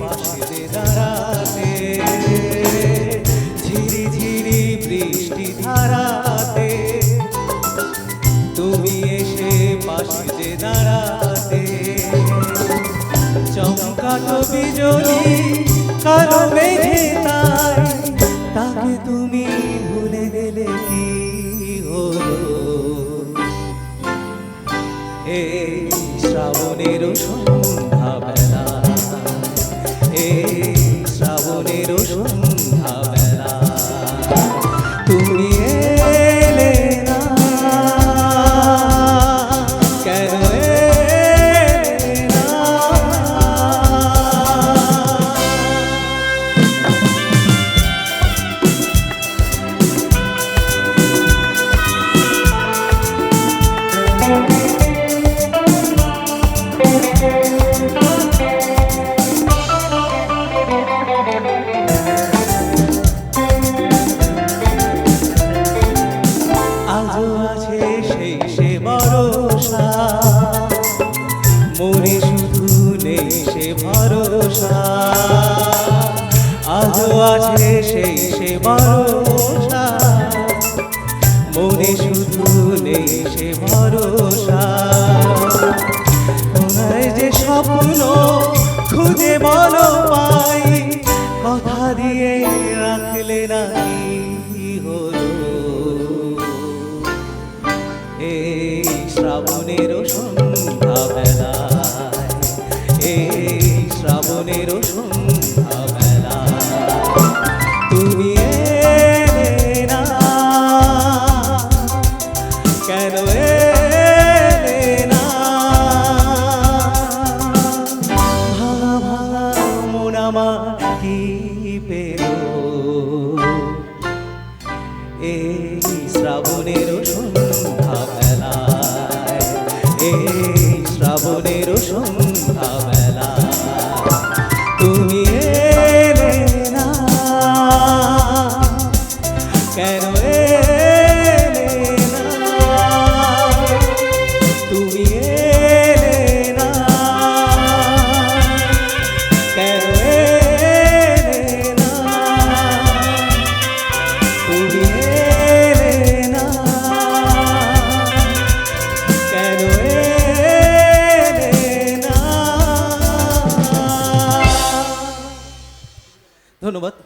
পাশে দাঁড়াতে ঝিরি ঝিরি ধারাতে, তুমি এসে পাশে দাঁড়াতে। চমকাটো বিজলি কালো মেঘে তাই, তাকে তুমি ভুলে গেলে কি এই শ্রাবণের সন্ধ্যাবেলা মনে শুধু সে ভরসা। আজও আছে সেই সে ভরসা। মনে শুধু নেই সে ভরসা। কোনায় যে স্বপ্ন খুঁজে বলো পাই, কথা দিয়ে রাখলে না কি হলো? শ্রাবণের সন্ধ্যাবেলা। তুমি এলে না। কেন Robert.